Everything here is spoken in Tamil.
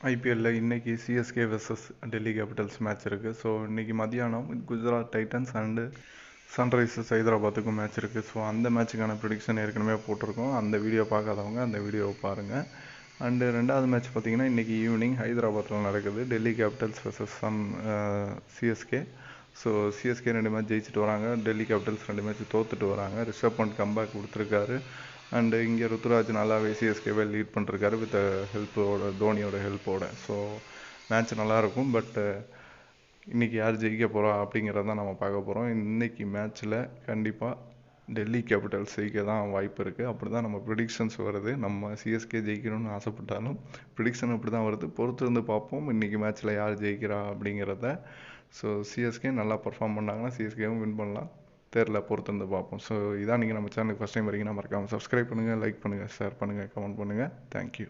ஐபிஎல்லில் இன்றைக்கி CSK versus Delhi Capitals match இருக்குது ஸோ இன்றைக்கி மதியானம் குஜராத் டைட்டன்ஸ் அண்டு சன்ரைசர்ஸ் ஹைதராபாத்துக்கும் மேட்ச் இருக்குது ஸோ அந்த மேட்ச்சுக்கான ப்ரிடிக்ஷன் ஏற்கனவே போட்டிருக்கோம். அந்த வீடியோ பார்க்காதவங்க அந்த வீடியோவை பாருங்கள் அண்டு ரெண்டாவது மேட்ச் பார்த்தீங்கன்னா இன்றைக்கி ஈவினிங் ஹைதராபாத்தில் நடக்குது. Delhi capitals versus sun CSK so CSK ரெண்டு மேட்ச் ஜெயிச்சுட்டு வராங்க. டெல்லி கேபிட்டல்ஸ் ரெண்டு மேட்ச் தோத்துட்டு வராங்க. ரிஷப் பண்ட் கம்பேக் கொடுத்துருக்காரு. அண்டு இங்கே ருத்ராஜ் நல்லாவே சிஎஸ்கேவே லீட் பண்ணிருக்காரு வித் ஹெல்ப்போட தோனியோட ஹெல்ப்போட ஸோ மேட்ச் நல்லாயிருக்கும் பட்டு இன்றைக்கி யார் ஜெயிக்க போகிறா அப்படிங்கிறத தான் நம்ம பார்க்க போகிறோம் இன்றைக்கி மேட்ச்சில் கண்டிப்பாக டெல்லி கேபிட்டல்ஸ் ஜெயிக்க தான் வாய்ப்பு இருக்குது அப்படி தான் நம்ம ப்ரிடிக்ஷன்ஸ் வருது. நம்ம சிஎஸ்கே ஜெயிக்கணும்னு ஆசைப்பட்டாலும் ப்ரிடிக்ஷன் அப்படி தான் வருது. பொறுத்து இருந்து பார்ப்போம் இன்றைக்கி மேட்ச்சில் யார் ஜெயிக்கிறா அப்படிங்கிறத. ஸோ சிஎஸ்கே நல்லா பர்ஃபார்ம் பண்ணாங்கன்னா சிஎஸ்கேவும் வின் பண்ணலாம். தெரில பொறுத்து வந்து பார்ப்போம். ஸோ இதான் நீங்கள் நம்ம சேனலுக்கு ஃபஸ்ட் டைம் வரீங்கன்னா மறக்காமல் சப்ஸ்கிரைப் பண்ணுங்கள் லைக் பண்ணுங்கள் ஷேர் பண்ணுங்கள் கமெண்ட் பண்ணுங்கள் தேங்க்யூ